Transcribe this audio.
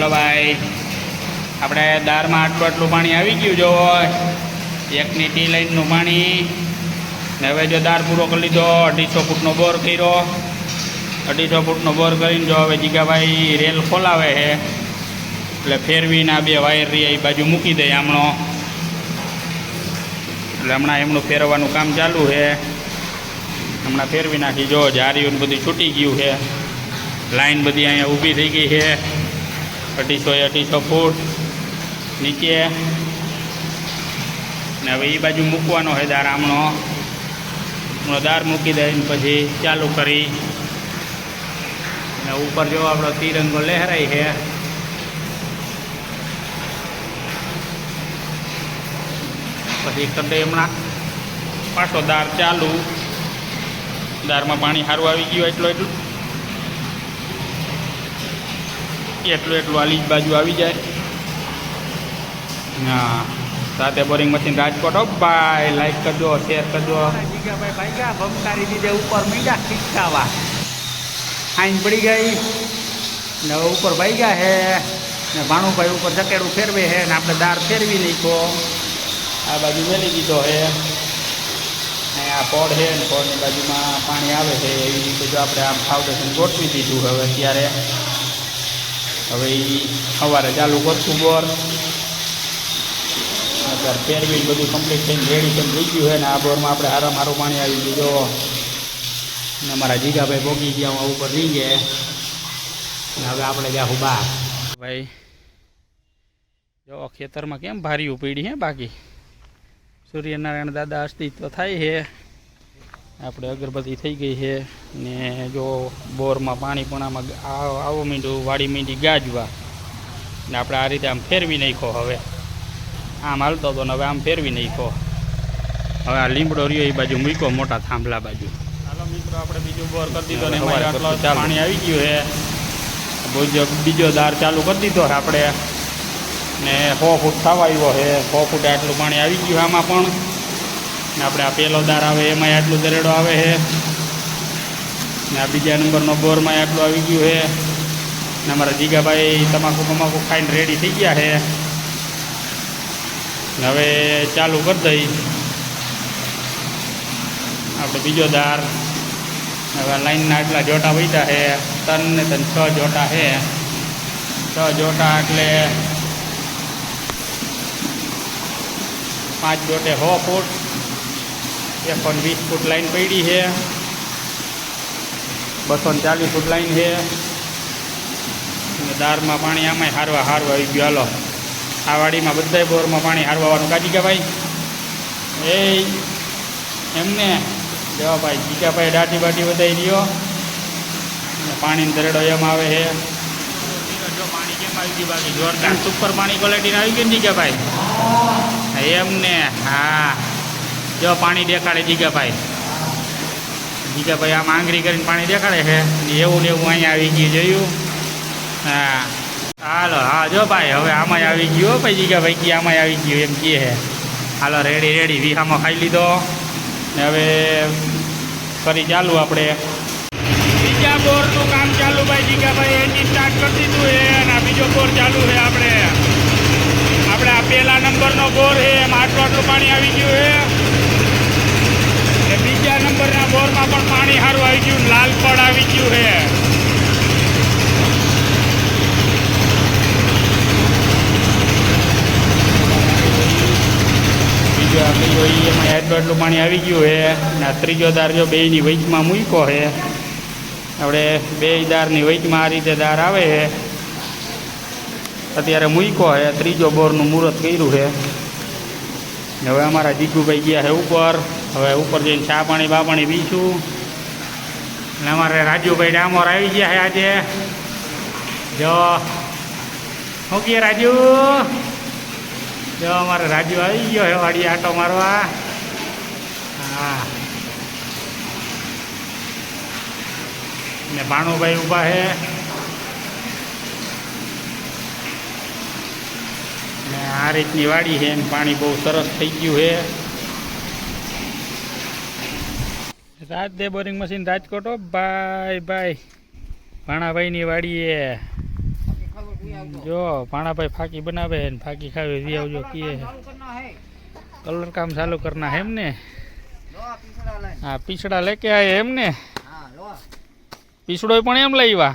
હાલો ભાઈ. આપણે દાળમાં આટલું આટલું પાણી આવી ગયું જો એકની ટી લાઈનનું પાણી. ને હવે જો દાળ પૂરો કરી લીધો, અઢીસો ફૂટનો બોર કર્યો. અઢીસો ફૂટનો બોર કરીને જો હવે જીગાભાઈ રેલ ખોલાવે છે. એટલે ફેરવીને આ બે વાયર રહી એ બાજુ મૂકી દે હમણો એટલે હમણાં એમનું ફેરવવાનું કામ ચાલુ છે. હમણાં ફેરવી નાખી, જો જારીઓને બધું છૂટી ગયું છે. લાઈન બધી અહીંયા ઊભી થઈ ગઈ છે. અઢીસો એ અઢીસો ફૂટ નીચે. ને હવે એ બાજુ મૂકવાનો છે દાર આમણો. હમણો દાર મૂકી દઈને પછી ચાલુ કરી. ને ઉપર જો આપણો તિરંગો લહેરાય છે. પછી કદે હમણાં પાછો દાર ચાલુ. દારમાં પાણી સારું આવી ગયું, એટલું એટલું એટલું એટલું આલી જ બાજુ આવી જાય. હા સાથે બોરિંગ મશીન રાજકોટ હો ભાઈ લાઈક કરજો શેર કરજો. જીગાભાઈ ગયા ભમકારી દીધે ઉપર મીંડા ખીચકાવા આઈન પડી ગઈ. ને ઉપર ભાઈ ગયા હે. ને ભાણુભાઈ ઉપર ચકેડું ફેરવે હે. ને આપણે દાર ફેરવી નાખો. આ બાજુ મેલી દીધો છે ને આ પોડ છે ને પોડની બાજુમાં પાણી આવે છે. એવી રીતે જો આપણે આમ ફાઉન્ડેશન ગોઠવી દીધું હવે અત્યારે. હવે સવારે ચાલુ કરશું બોર. અત્યારે ફેરવી બધું કમ્પ્લીટ થઈને રેડી થઈને થઈ ગયું છે ને આ બોરમાં આપણે હારા મારું પાણી આવી દીધો ને અમારા જીગાભાઈ ભોગી ગયા ઉપર રહી ગયા. હવે આપણે જાહું બા ભાઈ, જો, ખેતરમાં કેમ ભારી ઉપડી હે બાકી? સૂર્યનારાયણ દાદા અસ્તિત્વ થાય છે. આપણે અગરબત્તી થઈ ગઈ છે ને જો બોરમાં પાણી પણ આમાં આવ- મીંડું વાડી મીંડી ગાજવા. ને આપણે આ રીતે આમ ફેરવી નાખો હવે. આમ હાલતો હતો ને હવે આમ ફેરવી નાખો હવે આ લીમડો રહ્યો એ બાજુ મૂક્યો મોટા થાંભલા બાજુ. હાલો મિત્રો આપણે બીજું બોર કરી દીધો ને પાણી આવી ગયું છે. બીજો બીજો દાર ચાલુ કરી દીધો છે આપણે. ને સો ફૂટ થવા આવ્યો છે. સો ફૂટ આટલું પાણી આવી ગયું આમાં પણ. ને આપણે આ પહેલો દાર આવે, એમાંય આટલું દરેડો આવે છે. ને આ બીજા નંબરનો બોરમાં આટલું આવી ગયું છે. ને અમારા જીગાભાઈ તમાકુ તમાકુ ખાઈને રેડી થઈ ગયા છે. ને હવે ચાલુ કરી દઈ. આપણે બીજો દાર. હવે લાઈનના આટલા જોટા વૈતા છે. ત્રણ ને ત્રણ છ જોટા છે. છ જોટા એટલે પાંચ જોટે સો ફૂટ. એકસો પણ વીસ ફૂટ લાઈન પડી છે. બસો ને ચાલીસ ફૂટ લાઈન છે. અને દારમાં પાણી આમાંય હારવા હારવા આવી ગયું. હાલો. આ વાડીમાં બધાય બોરમાં પાણી હારવાનું કાઢી ગયા ભાઈ. એ એમને. જવા ભાઈ જીગાભાઈ દાટી બાટી બધાય રહ્યો. અને પાણીનો દરેડો એમ આવે છે. પાણી કેમ આવી ગયું બાકી? જોરદાર સુપર પાણી ક્વોલિટીને આવી ગયું ને જીગાભાઈ એમને, હા. જો પાણી દેખાડે જીગાભાઈ. જીગાભાઈ આમ આંગળી કરીને પાણી દેખાડે છે. એવું ને એવું અહીંયા આવી ગયું, જોયું? હા. હાલો, હા, જો ભાઈ, હવે આમાંય આવી ગયું ભાઈ જીગાભાઈ, કે આમાંય આવી ગયું એમ કહે છે. હાલો રેડી રેડી વિહામાં ખાઈ લીધો. ને હવે ફરી ચાલુ આપણે. બીજા બોરનું કામ ચાલુ ભાઈ જીગાભાઈ એન્જિન સ્ટાર્ટ કરી દીધું છે અને બીજો બોર ચાલુ છે આપણે. આપણે આ પહેલા નંબરનો બોર છે, એમાં આટલું આટલું પાણી આવી ગયું છે અને બીજા નંબરના બોરમાં પણ પાણી સારું આવી લાલ આવી ગયું છે બીજો એમાં આટલું પાણી આવી ગયું છે અને આ ત્રીજો દાર જો બેયની વૈચમાં મૂક્યો છે આપણે બે દારની વૈચમાં આ રીતે દાર આવે છે અત્યારે મૂક્યો છે ત્રીજો બોરનું મુહૂર્ત કર્યું છે ને હવે અમારા જીગુભાઈ ગયા છે ઉપર. હવે ઉપર જઈને ચા પાણી બા પાણી પીશું. ને અમારે રાજુભાઈ ડામોર આવી ગયા છે આજે. જો, શું કહે રાજુ? જો, અમારે રાજુ આવી ગયો છે વાડી આટો મારવા. હા. ને ભાણુભાઈ ઊભા છે. ને આ રીતની વાડી છે ને પાણી બહુ સરસ થઈ ગયું છે. રાજ દે બોરિંગ મશીન રાજકોટ ભાઈ ભાઈ ભાણાભાઈની વાડીએ. જો ભાણાભાઈ ફાકી બનાવે ને ફાકી ખાવી વી આવજો કીએ. કલર કામ ચાલુ કરના હે એમને હા પીછડા લેકે આયે એમને પીછડો પણ એમ લાવ્યા